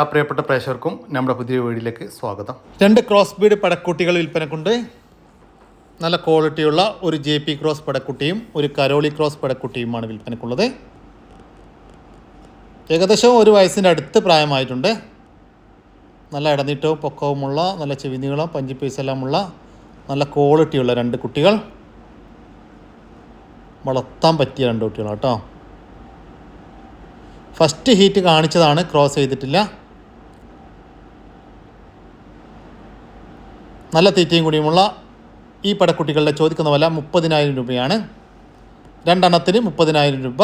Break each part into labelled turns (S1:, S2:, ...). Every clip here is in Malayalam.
S1: ആ പ്രിയപ്പെട്ട പ്രേക്ഷകർക്കും നമ്മുടെ പുതിയ വീടിലേക്ക് സ്വാഗതം. രണ്ട് ക്രോസ് ബീഡ് പടക്കുട്ടികൾ വിൽപ്പനക്കുണ്ട്. നല്ല ക്വാളിറ്റിയുള്ള ഒരു ജെ പി ക്രോസ് പടക്കുട്ടിയും ഒരു കരോളി ക്രോസ് പടക്കുട്ടിയുമാണ് വിൽപ്പനക്കുള്ളത്. ഏകദേശം ഒരു വയസ്സിന്റെ അടുത്ത് പ്രായമായിട്ടുണ്ട്. നല്ല ഇടനീട്ടവും പൊക്കവുമുള്ള നല്ല ചെവിനീളം പഞ്ചി പീസ് എല്ലാമുള്ള നല്ല ക്വാളിറ്റിയുള്ള രണ്ട് കുട്ടികൾ. വളർത്താൻ പറ്റിയ രണ്ട് കുട്ടികളാണ് കേട്ടോ. ഫസ്റ്റ് ഹീറ്റ് കാണിച്ചതാണ് ക്രോസ് ചെയ്തിട്ടില്ല. നല്ല തീറ്റയും കൂടിയുമുള്ള ഈ പടക്കുട്ടികളുടെ ചോദിക്കുന്ന വില മുപ്പതിനായിരം രൂപയാണ്. രണ്ടെണ്ണത്തിന് മുപ്പതിനായിരം രൂപ.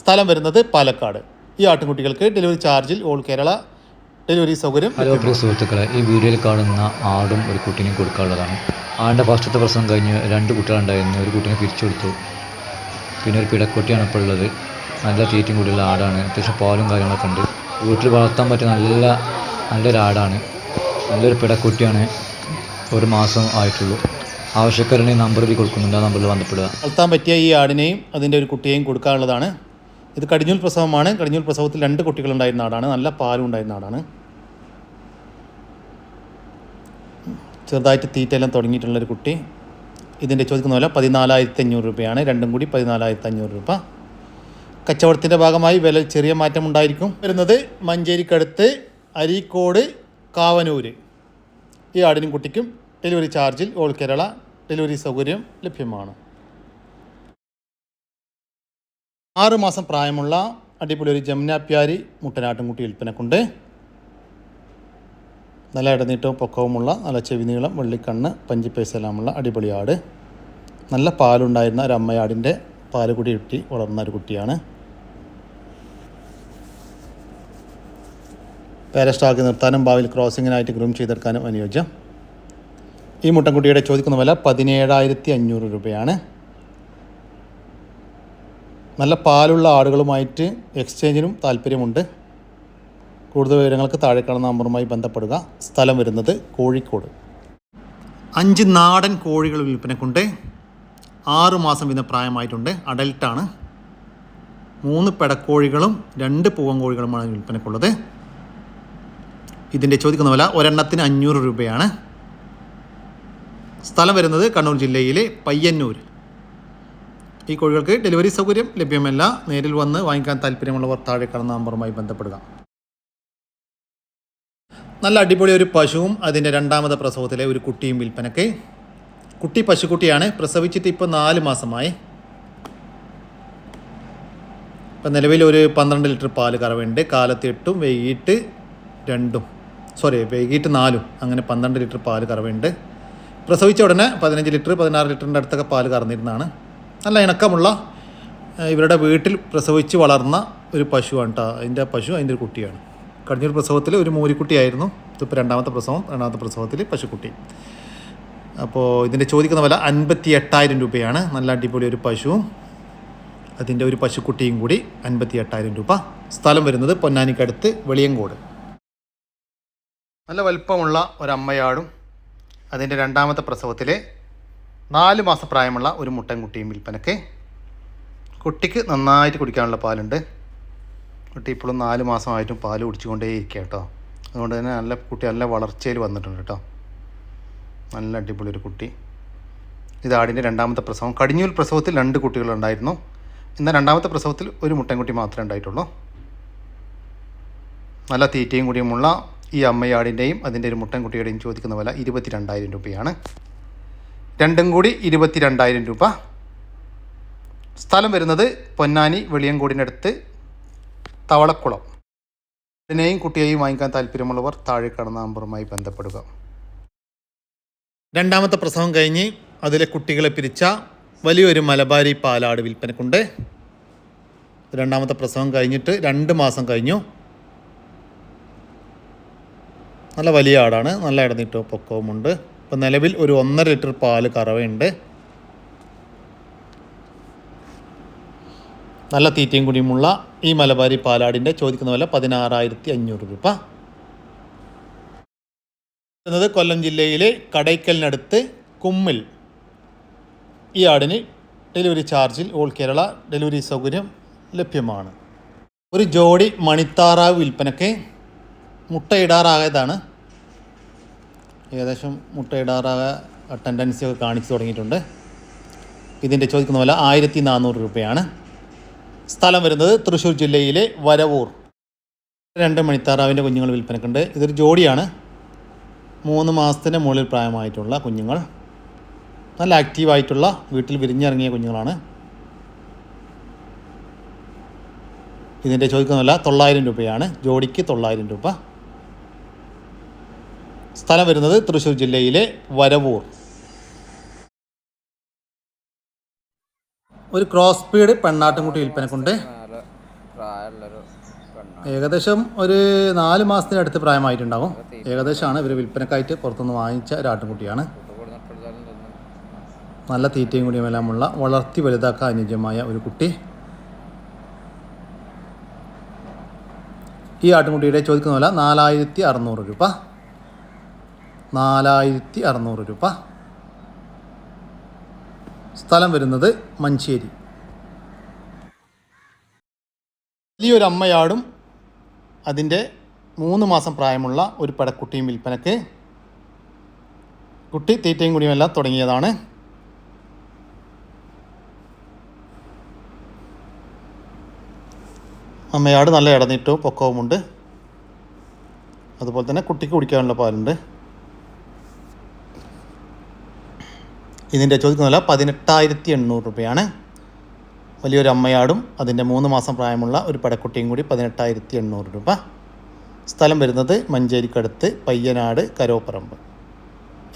S1: സ്ഥലം വരുന്നത് പാലക്കാട്. ഈ ആട്ടിൻകുട്ടികൾക്ക് ഡെലിവറി ചാർജിൽ ഓൾ കേരള ഡെലിവറി സൗകര്യം
S2: ഹലോ പ്രിയ സുഹൃത്തുക്കളെ ഈ വീഡിയോയിൽ കാണുന്ന ആടും ഒരു കുട്ടീനെയും കൊടുക്കാനുള്ളതാണ്. ആടിന്റെ ഫസ്റ്റത്തെ പ്രസവം കഴിഞ്ഞ് രണ്ട് കുട്ടികളുണ്ടായിരുന്നു. ഒരു കുട്ടീനെ പിരിച്ചു കൊടുത്തു പിന്നെ ഒരു പിടക്കുട്ടിയാണ് ഇപ്പോൾ ഉള്ളത്. നല്ല തീറ്റയും കൂടിയുള്ള ആടാണ്. അത്യാവശ്യം പാലും കാര്യങ്ങളൊക്കെ ഉണ്ട്. വീട്ടിൽ വളർത്താൻ പറ്റിയ നല്ല നല്ലൊരു ആടാണ്. നല്ലൊരു പിടക്കുട്ടിയാണ് ഒരു മാസം ആയിട്ടുള്ളൂ. ആവശ്യക്കാരനെ നമ്പർ കൊടുക്കുന്നുണ്ട്. ആ നമ്പറിൽ ബന്ധപ്പെടുക.
S1: വളർത്താൻ പറ്റിയ ഈ ആടിനെയും അതിന്റെ ഒരു കുട്ടിയെയും കൊടുക്കാനുള്ളതാണ്. ഇത് കടിഞ്ഞൂൽ പ്രസവമാണ്. കടിഞ്ഞൂൽ പ്രസവത്തിൽ രണ്ട് കുട്ടികളുണ്ടായിരുന്ന ആടാണ്. നല്ല പാലും ഉണ്ടായിരുന്ന ആടാണ്. ചെറുതായിട്ട് തീറ്റയെല്ലാം തുടങ്ങിയിട്ടുള്ളൊരു കുട്ടി. ഇതിന്റെ ചോദിക്കുന്ന വില പതിനാലായിരത്തി അഞ്ഞൂറ് രൂപയാണ്. രണ്ടും കൂടി പതിനാലായിരത്തി അഞ്ഞൂറ് രൂപ. കച്ചവടത്തിന്റെ ഭാഗമായി വില ചെറിയ മാറ്റം ഉണ്ടായിരിക്കും വരുന്നത് മഞ്ചേരിക്കടുത്ത് അരീക്കോട് കാവനൂര്. ഈ ആടിനും കുട്ടിക്കും ഡെലിവറി ചാർജിൽ ഓൾ കേരള ഡെലിവറി സൗകര്യം ലഭ്യമാണ്. ആറുമാസം പ്രായമുള്ള അടിപൊളി ഒരു ജമുനാപ്യാരി മുട്ടനാട്ടുംകുട്ടി വിൽപ്പനക്കുണ്ട്. നല്ല ഇടനീട്ടവും പൊക്കവുമുള്ള നല്ല ചെവി നീളം വെള്ളിക്കണ്ണ് പഞ്ചിപ്പേസെല്ലാമുള്ള അടിപൊളി ആട്. നല്ല പാലുണ്ടായിരുന്ന ഒരു അമ്മയാടിന്റെ പാൽ കുടി വളർന്ന ഒരു കുട്ടിയാണ്. പേരസ്റ്റാക്കി നിർത്താനും ഭാവിയിൽ ക്രോസിങ്ങിനായിട്ട് ഗ്രൂം ചെയ്തെടുക്കാനും അനുയോജ്യം. ഈ മുട്ടൻകുട്ടിയുടെ ചോദിക്കുന്ന വില പതിനേഴായിരത്തി അഞ്ഞൂറ് രൂപയാണ്. നല്ല പാലുള്ള ആടുകളുമായിട്ട് എക്സ്ചേഞ്ചിനും താല്പര്യമുണ്ട്. കൂടുതൽ വിവരങ്ങൾക്ക് താഴെ കാണുന്ന നമ്പറുമായി ബന്ധപ്പെടുക. സ്ഥലം വരുന്നത് കോഴിക്കോട്. അഞ്ച് നാടൻ കോഴികൾ വിൽപ്പനക്കുണ്ട്. ആറ് മാസം വീതം പ്രായമായിട്ടുണ്ട്. അഡൽട്ടാണ്. മൂന്ന് പെടക്കോഴികളും രണ്ട് പൂവൻ കോഴികളുമാണ് വിൽപ്പനക്കുള്ളത്. ഇതിന്റെ ചോദിക്കുന്ന വില ഒരെണ്ണത്തിന് അഞ്ഞൂറ് രൂപയാണ്. സ്ഥലം വരുന്നത് കണ്ണൂർ ജില്ലയിലെ പയ്യന്നൂർ. ഈ കോഴികൾക്ക് ഡെലിവറി സൗകര്യം ലഭ്യമല്ല. നേരിൽ വന്ന് വാങ്ങിക്കാൻ താല്പര്യമുള്ളവർ താഴെ കാണുന്ന നമ്പറുമായി ബന്ധപ്പെടുക. നല്ല അടിപൊളി ഒരു പശുവും അതിന്റെ രണ്ടാമത്തെ പ്രസവത്തിലെ ഒരു കുട്ടിയും വിൽപ്പനക്ക് കുട്ടി പശുക്കുട്ടിയാണ്. പ്രസവിച്ചിട്ട് ഇപ്പോൾ നാല് മാസമായി. ഇപ്പം നിലവിൽ ഒരു പന്ത്രണ്ട് ലിറ്റർ പാൽ കറവുണ്ട്. കാലത്ത് എട്ടും വൈകിട്ട് രണ്ടും. സോറി വൈകിട്ട് നാലും അങ്ങനെ പന്ത്രണ്ട് ലിറ്റർ പാൽ കറവുണ്ട് പ്രസവിച്ച ഉടനെ പതിനഞ്ച് ലിറ്റർ പതിനാറ് ലിറ്ററിന്റെ അടുത്തൊക്കെ പാൽ കറന്നിരുന്നതാണ്. നല്ല ഇണക്കമുള്ള ഇവരുടെ വീട്ടിൽ പ്രസവിച്ച് വളർന്ന ഒരു പശുവാണ് കേട്ടോ അതിന്റെ പശു അതിന്റെ ഒരു കുട്ടിയാണ്. കഴിഞ്ഞൊരു പ്രസവത്തിൽ ഒരു മൂരിക്കുട്ടിയായിരുന്നു ഇതിപ്പോൾ രണ്ടാമത്തെ പ്രസവം രണ്ടാമത്തെ പ്രസവത്തിൽ പശുക്കുട്ടി. അപ്പോൾ ഇതിന്റെ ചോദിക്കുന്ന വില അൻപത്തി എട്ടായിരം രൂപയാണ്. നല്ല അടിപൊളി ഒരു പശുവും അതിന്റെ ഒരു പശുക്കുട്ടിയും കൂടി അൻപത്തി എട്ടായിരം രൂപ. സ്ഥലം വരുന്നത് പൊന്നാനിക്കടുത്ത് വെളിയങ്കോട്. നല്ല വലിപ്പമുള്ള ഒരമ്മയാടും അതിന്റെ രണ്ടാമത്തെ പ്രസവത്തിലെ നാല് മാസം പ്രായമുള്ള ഒരു മുട്ടൻകുട്ടിയും വിൽപ്പനക്ക്. കുട്ടിക്ക് നന്നായിട്ട് കുടിക്കാനുള്ള പാലുണ്ട്. കുട്ടി ഇപ്പോഴും നാല് മാസമായിട്ടും പാൽ കുടിച്ചുകൊണ്ടേ ഇരിക്കുക കേട്ടോ. അതുകൊണ്ട് തന്നെ നല്ല കുട്ടി നല്ല വളർച്ചയിൽ വന്നിട്ടുണ്ട് കേട്ടോ. നല്ല അടിപൊളി ഒരു കുട്ടി. ഇത് ആടിന്റെ രണ്ടാമത്തെ പ്രസവം. കടിഞ്ഞൂൽ പ്രസവത്തിൽ രണ്ട് കുട്ടികളുണ്ടായിരുന്നു. എന്നാൽ രണ്ടാമത്തെ പ്രസവത്തിൽ ഒരു മുട്ടൻകുട്ടി മാത്രമേ ഉണ്ടായിട്ടുള്ളൂ. നല്ല തീറ്റയും കൂടിയുമുള്ള ഈ അമ്മയാടിന്റെയും അതിന്റെ ഒരു മുട്ടൻ മുട്ടൻകുട്ടിയുടെയും ചോദിക്കുന്ന വില ഇരുപത്തി രണ്ടായിരം രൂപയാണ്. രണ്ടും കൂടി ഇരുപത്തി രണ്ടായിരം രൂപ. സ്ഥലം വരുന്നത് പൊന്നാനി വെളിയങ്കോടിനടുത്ത് തവളക്കുളം. അതിനെയും കുട്ടിയെയും വാങ്ങിക്കാൻ താല്പര്യമുള്ളവർ താഴെ കാണുന്ന നമ്പറുമായി ബന്ധപ്പെടുക. രണ്ടാമത്തെ പ്രസവം കഴിഞ്ഞ് അതിലെ കുട്ടികളെ പിരിച്ച വലിയൊരു മലബാരി പാലാട് വിൽപ്പനക്കുണ്ട്. രണ്ടാമത്തെ പ്രസവം കഴിഞ്ഞിട്ട് രണ്ട് മാസം കഴിഞ്ഞു. നല്ല വലിയ ആടാണ്. നല്ല ഇടനീട്ടവും പൊക്കവുമുണ്ട് ഇപ്പം നിലവിൽ ഒരു ഒന്നര ലിറ്റർ പാൽ കറവയുണ്ട്. നല്ല തീറ്റയും കുടിയുമുള്ള ഈ മലബാരി പാലാടിന്റെ ചോദിക്കുന്ന വില പതിനാറായിരത്തി അഞ്ഞൂറ് രൂപ. എന്നത് കൊല്ലം ജില്ലയിലെ കടയ്ക്കലിനടുത്ത് കുമ്മിൽ ഈ ആടിന് ഡെലിവറി ചാർജിൽ ഓൾ കേരള ഡെലിവറി സൗകര്യം ലഭ്യമാണ്. ഒരു ജോഡി മണിത്താറാവ് വിൽപ്പനയ്ക്ക് മുട്ടയിടാറായതാണ് ഏകദേശം മുട്ടയിടാറാക ടെൻഡൻസി ഒക്കെ കാണിച്ചു തുടങ്ങിയിട്ടുണ്ട്. ഇതിന്റെ ചോദിക്കുന്ന വില ആയിരത്തി നാനൂറ് രൂപയാണ്. സ്ഥലം വരുന്നത് തൃശ്ശൂർ ജില്ലയിലെ വരവൂർ. രണ്ട് മണിത്താറാവിന്റെ കുഞ്ഞുങ്ങൾ വിൽപ്പനക്കുണ്ട്. ഇതൊരു ജോഡിയാണ്. മൂന്ന് മാസത്തിന് മുകളിൽ പ്രായമായിട്ടുള്ള കുഞ്ഞുങ്ങൾ. നല്ല ആക്റ്റീവായിട്ടുള്ള വീട്ടിൽ വിരിഞ്ഞിറങ്ങിയ കുഞ്ഞുങ്ങളാണ്. ഇതിന്റെ വില തൊള്ളായിരം രൂപയാണ്. ജോഡിക്ക് തൊള്ളായിരം രൂപ. സ്ഥലം വരുന്നത് തൃശ്ശൂർ ജില്ലയിലെ വരവൂർ. ഒരു ക്രോസ് പീഡ് പെണ്ണാട്ടുംകുട്ടി വിൽപ്പനക്കുണ്ട്. ഏകദേശം ഒരു നാല് മാസത്തിനടുത്ത് പ്രായമായിട്ടുണ്ടാവും. ഏകദേശമാണ് ഇവർ വിൽപ്പനക്കായിട്ട് പുറത്തുനിന്ന് വാങ്ങിച്ച ഒരു ആട്ടുംകുട്ടിയാണ്. നല്ല തീറ്റയും കൂടിയുമെല്ലാമുള്ള വളർത്തി വലുതാക്കാൻ അനുയോജ്യമായ ഒരു കുട്ടി. ഈ ആട്ടുംകുട്ടിയുടെ ചോദിക്കുന്ന വില നാലായിരത്തി അറുന്നൂറ് രൂപ. നാലായിരത്തി അറുന്നൂറ് രൂപ. സ്ഥലം വരുന്നത് മഞ്ചേരി. വലിയൊരു അമ്മയാടും അതിന്റെ മൂന്ന് മാസം പ്രായമുള്ള ഒരു പടക്കുട്ടിയും വിൽപ്പനക്ക് കുട്ടി തീറ്റയും കുടിയുമെല്ലാം തുടങ്ങിയതാണ്. അമ്മയാട് നല്ല ഇടനീട്ടവും പൊക്കവുമുണ്ട്. അതുപോലെ തന്നെ കുട്ടിക്ക് കുടിക്കാനുള്ള പാലുണ്ട്. ഇതിന്റെ ചോദിക്കുന്ന വില പതിനെട്ടായിരത്തി എണ്ണൂറ് രൂപയാണ്. വലിയൊരു അമ്മയാടും അതിന്റെ മൂന്ന് മാസം പ്രായമുള്ള ഒരു പടക്കുട്ടിയും കൂടി പതിനെട്ടായിരത്തി എണ്ണൂറ് രൂപ. സ്ഥലം വരുന്നത് മഞ്ചേരിക്കടുത്ത് പയ്യനാട് കരോപ്പറമ്പ്.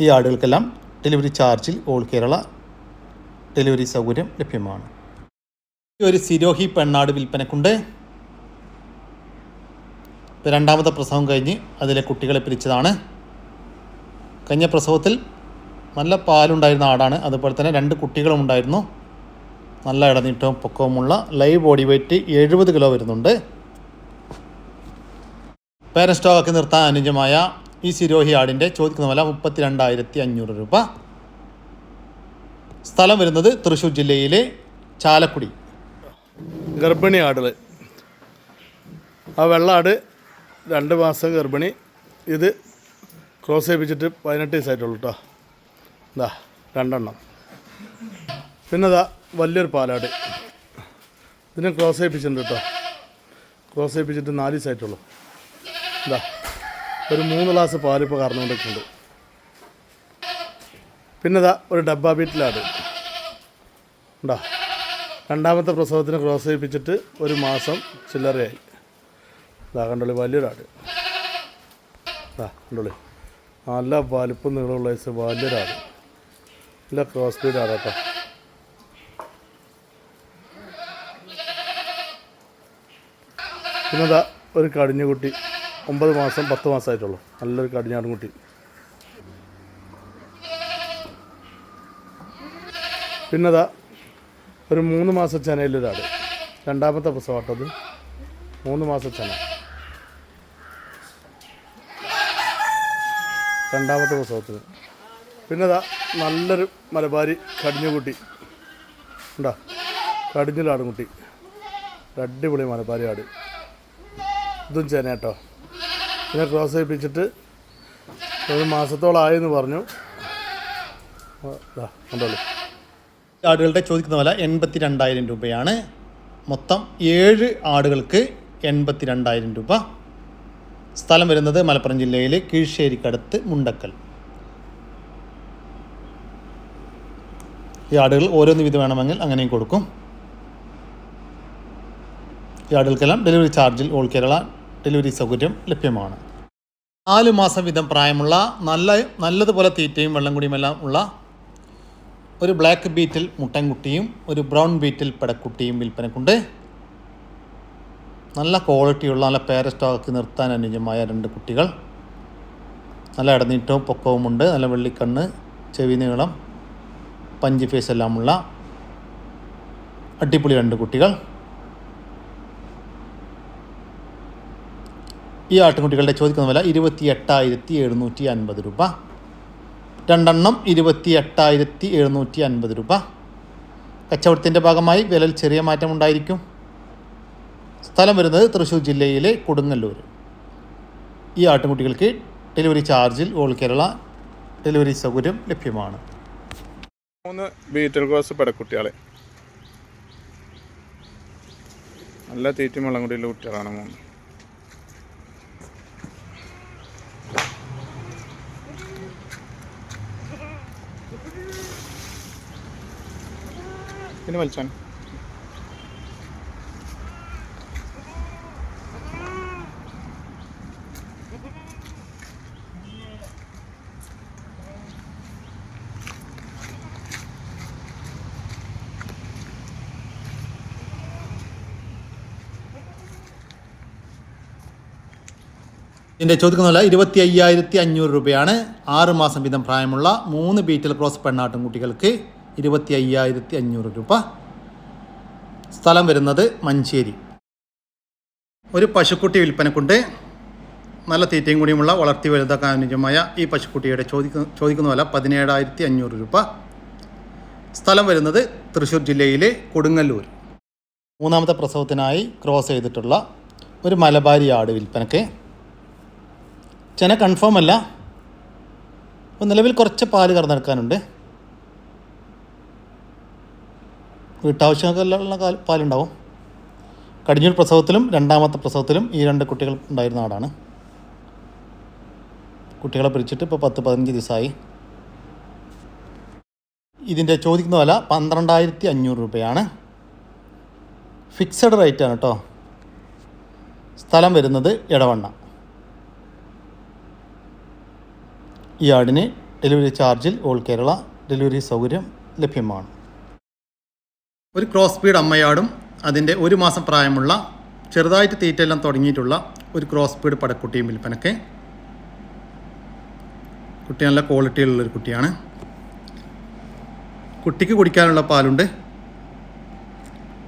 S1: ഈ ആടുകൾക്കെല്ലാം ഡെലിവറി ചാർജിൽ ഓൾ കേരള ഡെലിവറി സൗകര്യം ലഭ്യമാണ്. ഒരു സിരോഹി പെണ്ണാട് വിൽപ്പനക്കുണ്ട്. രണ്ടാമത്തെ പ്രസവം കഴിഞ്ഞ് അതിലെ കുട്ടികളെ പിരിച്ചതാണ്. കഴിഞ്ഞ പ്രസവത്തിൽ നല്ല പാലുണ്ടായിരുന്ന ആടാണ്. അതുപോലെ തന്നെ രണ്ട് കുട്ടികളും ഉണ്ടായിരുന്നു. നല്ല ഇടനീട്ടവും പൊക്കവുമുള്ള ലൈവ് ബോഡി വെയ്റ്റ് എഴുപത് കിലോ വരുന്നുണ്ട്. പേരൻ സ്റ്റോക്ക് നിർത്താൻ അനുജമായ ഈ സിരോഹി ആടിന്റെ ചോദിക്കുന്ന വില മുപ്പത്തി രണ്ടായിരത്തി അഞ്ഞൂറ് രൂപ. സ്ഥലം വരുന്നത് തൃശ്ശൂർ ജില്ലയിലെ ചാലക്കുടി.
S3: ഗർഭിണി ആടുകൾ ആ വെള്ളാട് രണ്ട് മാസം ഗർഭിണി. ഇത് ക്രോസ് ചെയ്യിപ്പിച്ചിട്ട് പതിനെട്ട് ദിവസമായിട്ടുള്ളൂ കേട്ടോ ഇതാ രണ്ടെണ്ണം. പിന്നെ ഇതാ വലിയൊരു പാലാട്. ഇതിനെ ക്രോസ് ചെയ്യിപ്പിച്ചിട്ടുണ്ട് കേട്ടോ. ക്രോസ് ചെയ്യിപ്പിച്ചിട്ട് നാല് ദിവസമായിട്ടുള്ളൂ ഇതാ ഒരു മൂന്ന് ഗ്ലാസ് പാലിപ്പോൾ കറന്നുകൊണ്ടിരിക്കുന്നുണ്ട്. പിന്നെ ഇതാ ഒരു ഡബ്ബ ബീറ്റിലാട്. ഉണ്ടോ രണ്ടാമത്തെ പ്രസവത്തിന് ക്രോസ് ചെയ്യിപ്പിച്ചിട്ട് ഒരു മാസം ചില്ലറയായി. ഇതാ കണ്ടോളി വലിയൊരാട്. ഇതാ കണ്ടോളി. നല്ല വലിപ്പം നീളമുള്ള വയസ്സ് വലിയൊരാട്. നല്ല ക്രോസ് സ്പീഡ് ആണ് കേട്ടോ. പിന്നെ ഇതാ ഒരു കടിഞ്ഞുകുട്ടി ഒമ്പത് മാസം പത്ത് മാസമായിട്ടുള്ളൂ. നല്ലൊരു കടിഞ്ഞാടും കുട്ടി. പിന്നെ ഇതാ ഒരു മൂന്ന് മാസം ചെനയിലൊരാട് രണ്ടാമത്തെ പ്രസവട്ടത് മൂന്ന് മാസം ചെന. രണ്ടാമത്തെ പ്രസവത്തിന്. പിന്നെ നല്ലൊരു മലബാരി കടിഞ്ഞുകുട്ടി. ഉണ്ടോ? കടിഞ്ഞിലാടും കുട്ടി. ഒരു അടിപൊളി മലബാരി ആട്. ഇതും ചേന കേട്ടോ. പിന്നെ ക്രോസ് ചെയ്യിപ്പിച്ചിട്ട് ഒരു മാസത്തോളമായെന്ന് പറഞ്ഞു.
S1: ആടുകളുടെ ചോദിക്കുന്ന വില എൺപത്തി രണ്ടായിരം രൂപയാണ്. മൊത്തം ഏഴ് ആടുകൾക്ക് എൺപത്തി രണ്ടായിരം രൂപ. സ്ഥലം വരുന്നത് മലപ്പുറം ജില്ലയിലെ കീഴ്ശ്ശേരിക്കടുത്ത് മുണ്ടക്കൽ. ഈ ആടുകൾ ഓരോന്ന് വിധം വേണമെങ്കിൽ അങ്ങനെയും കൊടുക്കും. ഈ ആടുകൾക്കെല്ലാം ഡെലിവറി ചാർജിൽ ഓൾ കേരള ഡെലിവറി സൗകര്യം ലഭ്യമാണ്. നാല് മാസം വീതം പ്രായമുള്ള നല്ല നല്ലതുപോലെ തീറ്റയും വെള്ളം കുടിയുമെല്ലാം ഉള്ള ഒരു ബ്ലാക്ക് ബീറ്റിൽ മുട്ടൻകുട്ടിയും ഒരു ബ്രൗൺ ബീറ്റിൽ പെടക്കുട്ടിയും വിൽപ്പനക്കുണ്ട്. നല്ല ക്വാളിറ്റിയുള്ള നല്ല പേര സ്റ്റോക്ക് നിർത്താൻ അനുയോജ്യമായ രണ്ട് കുട്ടികൾ. നല്ല ഇടനീട്ടവും പൊക്കവുമുണ്ട് നല്ല വെള്ളിക്കണ്ണ് ചെവി നീളം പഞ്ച് ഫേസ് എല്ലാമുള്ള അടിപൊളി രണ്ട് കുട്ടികൾ. ഈ ആട്ടുകുട്ടികളുടെ ചോദിക്കുന്ന വില ഇരുപത്തി എട്ടായിരത്തി എഴുന്നൂറ്റി അൻപത് രൂപ. രണ്ടെണ്ണം ഇരുപത്തി എട്ടായിരത്തി എഴുന്നൂറ്റി അൻപത് രൂപ. കച്ചവടത്തിന്റെ ഭാഗമായി വിലയിൽ ചെറിയ മാറ്റം ഉണ്ടായിരിക്കും. സ്ഥലം വരുന്നത് തൃശ്ശൂർ ജില്ലയിലെ കൊടുങ്ങല്ലൂർ. ഈ ആട്ടിൻകുട്ടികൾക്ക് ഡെലിവറി ചാർജിൽ ഓൾ കേരള ഡെലിവറി സൗകര്യം ലഭ്യമാണ്.
S3: മൂന്ന് ബീറ്റൽ ക്രോസ് പെടക്കുട്ടികളെ. നല്ല തീറ്റും വെള്ളം കൂടിയുള്ള കുട്ടികളാണ് മൂന്ന്. പിന്നെ വലിച്ചാണ്
S1: ഇതിന്റെ ചോദിക്കുന്ന വില ഇരുപത്തി അയ്യായിരത്തി അഞ്ഞൂറ് രൂപയാണ് ആറ് മാസം വീതം പ്രായമുള്ള മൂന്ന് ബീറ്റൽ ക്രോസ് പെണ്ണാട്ടും കുട്ടികൾക്ക് ഇരുപത്തി അയ്യായിരത്തി അഞ്ഞൂറ് രൂപ. സ്ഥലം വരുന്നത് മഞ്ചേരി. ഒരു പശുക്കുട്ടി വിൽപ്പനക്കുണ്ട്. നല്ല തീറ്റയും കൂടിയുമുള്ള വളർത്തി വലുതാക്കാൻ അനുയോജ്യമായ ഈ പശുക്കുട്ടിയുടെ ചോദിക്കുന്ന ചോദിക്കുന്ന വില പതിനേഴായിരത്തി അഞ്ഞൂറ് രൂപ. സ്ഥലം വരുന്നത് തൃശ്ശൂർ ജില്ലയിലെ കൊടുങ്ങല്ലൂർ. മൂന്നാമത്തെ പ്രസവത്തിനായി ക്രോസ് ചെയ്തിട്ടുള്ള ഒരു മലബാരി ആട് വിൽപ്പനയ്ക്ക് ചെന കൺഫേം അല്ല. അപ്പോൾ നിലവിൽ കുറച്ച് പാൽ കറന്നെടുക്കാനുണ്ട്. വീട്ടാവശ്യങ്ങൾക്കെല്ലാം കാൽ- പാലുണ്ടാവും. കടിഞ്ഞൂർ പ്രസവത്തിലും രണ്ടാമത്തെ പ്രസവത്തിലും ഈ രണ്ട് കുട്ടികൾ ഉണ്ടായിരുന്ന ആടാണ്. കുട്ടികളെ പിരിച്ചിട്ട് ഇപ്പോൾ പത്ത് പതിനഞ്ച് ദിവസമായി. ഇതിന്റെ ചോദിക്കുന്ന വില പന്ത്രണ്ടായിരത്തി അഞ്ഞൂറ് രൂപയാണ് ഫിക്സഡ് റേറ്റാണ് കേട്ടോ സ്ഥലം വരുന്നത് ഇടവണ്ണ ഈ ആടിന് ഡെലിവറി ചാർജിൽ ഓൾ കേരള ഡെലിവറി സൗകര്യം ലഭ്യമാണ്. ഒരു ക്രോസ് സ്പീഡ് അമ്മയാടും അതിന്റെ ഒരു മാസം പ്രായമുള്ള ചെറുതായിട്ട് തീറ്റയെല്ലാം തുടങ്ങിയിട്ടുള്ള ഒരു ക്രോസ് സ്പീഡ് പടക്കുട്ടിയും വിൽപ്പനയ്ക്ക് കുട്ടി നല്ല ക്വാളിറ്റിയിലുള്ളൊരു കുട്ടിയാണ്. കുട്ടിക്ക് കുടിക്കാനുള്ള പാലുണ്ട്.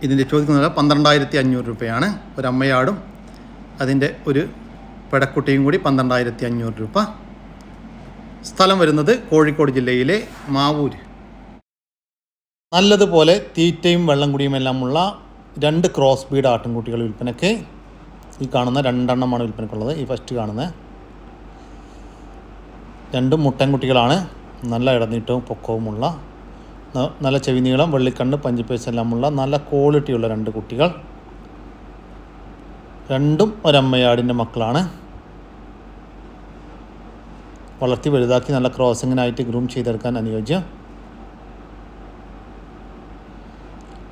S1: ഇതിന്റെ ചോദിക്കുന്നത് പന്ത്രണ്ടായിരത്തി അഞ്ഞൂറ് രൂപയാണ്. ഒരു അമ്മയാടും അതിന്റെ ഒരു പെടക്കുട്ടിയും കൂടി പന്ത്രണ്ടായിരത്തി അഞ്ഞൂറ് രൂപ. സ്ഥലം വരുന്നത് കോഴിക്കോട് ജില്ലയിലെ മാവൂര്. നല്ലതുപോലെ തീറ്റയും വെള്ളം കുടിയുമെല്ലാം ഉള്ള രണ്ട് ക്രോസ് ബീഡ് ആട്ടിൻകുട്ടികൾ വിൽപ്പനയ്ക്ക് ഈ കാണുന്ന രണ്ടെണ്ണമാണ് വിൽപ്പനക്കുള്ളത് ഈ ഫസ്റ്റ് കാണുന്ന. രണ്ടും മുട്ടൻകുട്ടികളാണ്. നല്ല ഇടനീട്ടവും പൊക്കവുമുള്ള നല്ല ചെവി നീളം വെള്ളിക്കണ്ണ് പഞ്ചിപ്പേസെല്ലാമുള്ള നല്ല ക്വാളിറ്റിയുള്ള രണ്ട് കുട്ടികൾ. രണ്ടും ഒരമ്മയാടിന്റെ മക്കളാണ്. വളർത്തി വലുതാക്കി നല്ല ക്രോസിങ്ങിനായിട്ട് ഗ്രൂം ചെയ്തെടുക്കാൻ അനുയോജ്യം.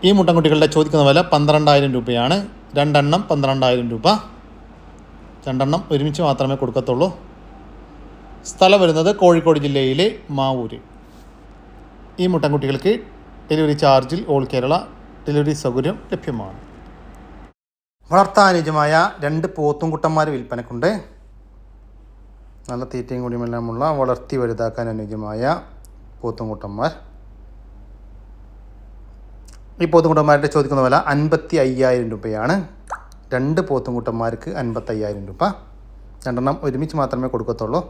S1: ഈ മുട്ടൻകുട്ടികളുടെ ചോദിക്കുന്ന വില പന്ത്രണ്ടായിരം രൂപയാണ്. രണ്ടെണ്ണം പന്ത്രണ്ടായിരം രൂപ. രണ്ടെണ്ണം ഒരുമിച്ച് മാത്രമേ കൊടുക്കത്തുള്ളൂ. സ്ഥലം വരുന്നത് കോഴിക്കോട് ജില്ലയിലെ മാവൂര്. ഈ മുട്ടൻകുട്ടികൾക്ക് ഡെലിവറി ചാർജിൽ ഓൾ കേരള ഡെലിവറി സൗകര്യം ലഭ്യമാണ്. വളർത്താനുജമായ രണ്ട് പോത്തുംകുട്ടന്മാർ വിൽപ്പനക്കുണ്ട്. നല്ല തീറ്റയും കൂടിയുമെല്ലാമുള്ള വളർത്തി വലുതാക്കാൻ അനുയോജ്യമായ പോത്തുംകുട്ടന്മാർ. ഈ പോത്തുംകുട്ടന്മാരുടെ ചോദിക്കുന്ന വില അൻപത്തി അയ്യായിരം രൂപയാണ്. രണ്ട് പോത്തുംകുട്ടന്മാർക്ക് അൻപത്തയ്യായിരം രൂപ. രണ്ടെണ്ണം ഒരുമിച്ച് മാത്രമേ കൊടുക്കത്തുള്ളൂ.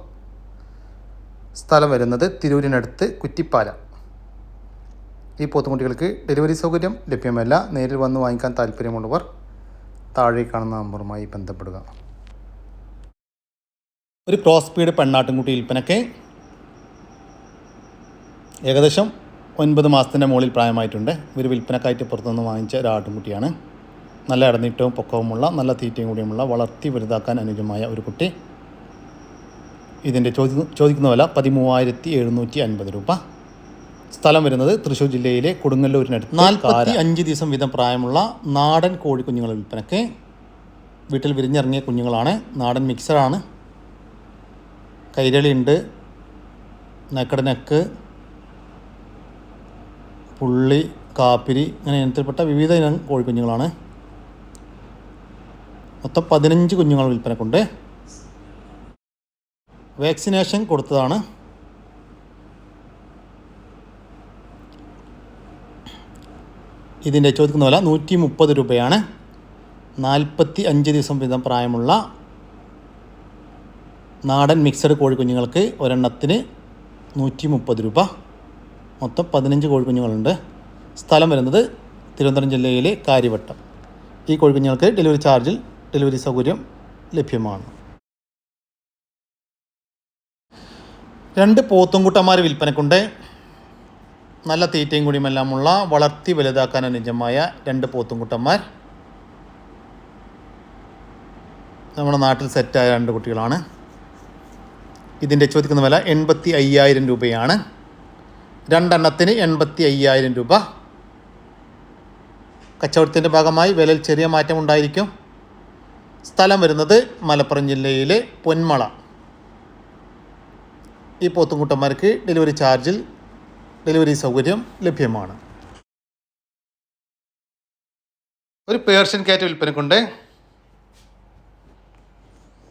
S1: സ്ഥലം വരുന്നത് തിരൂരിനടുത്ത് കുറ്റിപ്പാല. ഈ പോത്തുകുട്ടികൾക്ക് ഡെലിവറി സൗകര്യം ലഭ്യമല്ല. നേരിൽ വന്ന് വാങ്ങിക്കാൻ താല്പര്യമുള്ളവർ താഴെ കാണുന്ന നമ്പറുമായി ബന്ധപ്പെടുക. ഒരു ക്രോസ് സ്പീഡ് പെണ്ണാട്ടിൻകുട്ടി വിൽപ്പനയ്ക്ക് ഏകദേശം ഒൻപത് മാസത്തിന്റെ മുകളിൽ പ്രായമായിട്ടുണ്ട്. ഇവർ വിൽപ്പനക്കായിട്ട് പുറത്തുനിന്ന് വാങ്ങിച്ച ഒരു ആട്ടുംകുട്ടിയാണ്. നല്ല ഇടനീട്ടവും പൊക്കവുമുള്ള നല്ല തീറ്റയും കൂടിയുമുള്ള വളർത്തി വലുതാക്കാൻ അനുജമായ ഒരു കുട്ടി. ഇതിന്റെ ചോദി ചോദിക്കുന്ന വില പതിമൂവായിരത്തി എഴുന്നൂറ്റി അൻപത് രൂപ. സ്ഥലം വരുന്നത് തൃശ്ശൂർ ജില്ലയിലെ കൊടുങ്ങല്ലൂരിനടുത്ത് നാൽപ്പത്തി അഞ്ച് ദിവസം വീതം പ്രായമുള്ള നാടൻ കോഴിക്കുഞ്ഞുങ്ങൾ വിൽപ്പനയ്ക്ക്. വീട്ടിൽ വിരിഞ്ഞിറങ്ങിയ കുഞ്ഞുങ്ങളാണ്. നാടൻ മിക്സറാണ് കൈരളിയുണ്ട്. നെക്കടനെക്ക് പുള്ളി കാപ്പിരി അങ്ങനെ ഇനത്തിൽപ്പെട്ട വിവിധ ഇനം കോഴിക്കുഞ്ഞുങ്ങളാണ്. മൊത്തം പതിനഞ്ച് കുഞ്ഞുങ്ങൾ വിൽപ്പനക്കുണ്ട്. വാക്സിനേഷൻ കൊടുത്തതാണ്. ഇതിന്റെ ചോദിക്കുന്ന വില നൂറ്റി മുപ്പത് രൂപയാണ്. നാൽപ്പത്തി അഞ്ച് ദിവസം വീതം പ്രായമുള്ള നാടൻ മിക്സഡ് കോഴിക്കുഞ്ഞുങ്ങൾക്ക് ഒരെണ്ണത്തിന് നൂറ്റി മുപ്പത് രൂപ. മൊത്തം പതിനഞ്ച് കോഴിക്കുഞ്ഞുങ്ങളുണ്ട്. സ്ഥലം വരുന്നത് തിരുവനന്തപുരം ജില്ലയിലെ കാര്യവട്ടം. ഈ കോഴിക്കുഞ്ഞുങ്ങൾക്ക് ഡെലിവറി ചാർജിൽ ഡെലിവറി സൗകര്യം ലഭ്യമാണ്. രണ്ട് പോത്തുംകുട്ടന്മാർ വിൽപ്പനക്കുണ്ട്. നല്ല തീറ്റയും കുടിയുമെല്ലാമുള്ള വളർത്തി വലുതാക്കാൻ അനുജമായ രണ്ട് പോത്തുംകുട്ടന്മാർ. നമ്മുടെ നാട്ടിൽ സെറ്റായ രണ്ട് കുട്ടികളാണ്. ഇതിന്റെ ചോദിക്കുന്ന വില എൺപത്തി അയ്യായിരം രൂപയാണ്. രണ്ടെണ്ണത്തിന് എൺപത്തി അയ്യായിരം രൂപ. കച്ചവടത്തിന്റെ ഭാഗമായി വിലയിൽ ചെറിയ മാറ്റം ഉണ്ടായിരിക്കും. സ്ഥലം വരുന്നത് മലപ്പുറം ജില്ലയിലെ പൊന്മള. ഈ പോത്തുംകുട്ടന്മാർക്ക് ഡെലിവറി ചാർജിൽ ഡെലിവറി സൗകര്യം ലഭ്യമാണ്. ഒരു പേർഷ്യൻ കാറ്റ് വിൽപ്പനക്കുണ്ട്.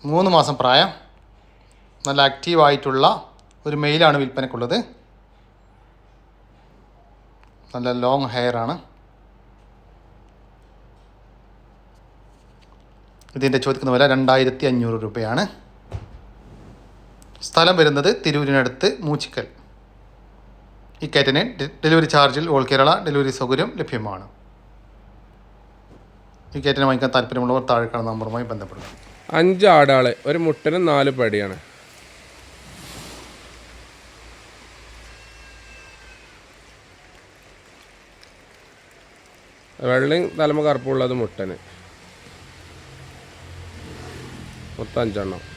S1: മൂന്ന് മാസം പ്രായം. നല്ല ആക്റ്റീവായിട്ടുള്ള ഒരു മെയിലാണ് വിൽപ്പനക്കുള്ളത്. നല്ല ലോങ് ഹെയർ ആണ്. ഇതിന്റെ ചോദിക്കുന്ന വില രണ്ടായിരത്തി അഞ്ഞൂറ് രൂപയാണ്. സ്ഥലം വരുന്നത് തിരൂരിനടുത്ത് മൂച്ചിക്കൽ. ഈ കാറ്റിന് ഡെലിവറി ചാർജിൽ ഓൾ കേരള ഡെലിവറി സൗകര്യം ലഭ്യമാണ്. ഈ കാറ്റിനെ വാങ്ങിക്കാൻ താല്പര്യമുള്ളവർ താഴെ കാണുന്ന നമ്പറുമായി ബന്ധപ്പെടുക.
S4: അഞ്ച് ആടാളെ ഒരു മുട്ടനും നാല് പടിയാണ്. വെള്ളയും തലമ കറുപ്പുള്ളത് മുട്ടന്. മൊത്തം അഞ്ചെണ്ണം.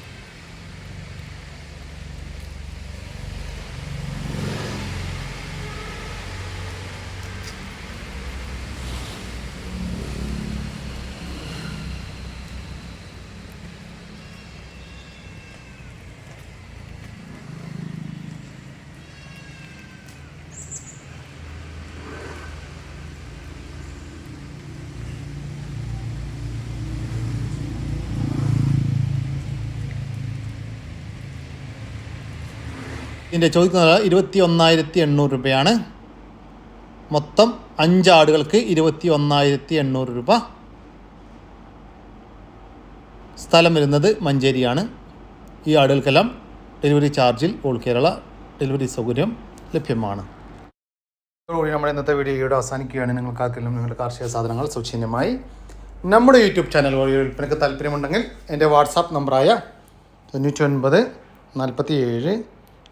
S1: ഇതിന്റെ ചോദിക്കുന്ന ഇരുപത്തി ഒന്നായിരത്തി എണ്ണൂറ് രൂപയാണ്. മൊത്തം അഞ്ച് ആടുകൾക്ക് ഇരുപത്തി ഒന്നായിരത്തി എണ്ണൂറ് രൂപ. സ്ഥലം വരുന്നത് മഞ്ചേരിയാണ്. ഈ ആടുകൾക്കെല്ലാം ഡെലിവറി ചാർജിൽ ഓൾ കേരള ഡെലിവറി സൗകര്യം ലഭ്യമാണ്. നമ്മുടെ ഇന്നത്തെ വീഡിയോ ഇവിടെ അവസാനിക്കുകയാണ്. നിങ്ങൾക്ക് ആർക്കെങ്കിലും നിങ്ങളുടെ കാർഷിക സാധനങ്ങൾ സൗജന്യമായി നമ്മുടെ യൂട്യൂബ് ചാനൽ വഴി വിൽപ്പനയ്ക്ക് താല്പര്യമുണ്ടെങ്കിൽ എന്റെ വാട്സാപ്പ് നമ്പറായ തൊണ്ണൂറ്റി ഒൻപത് നാൽപ്പത്തി ഏഴ്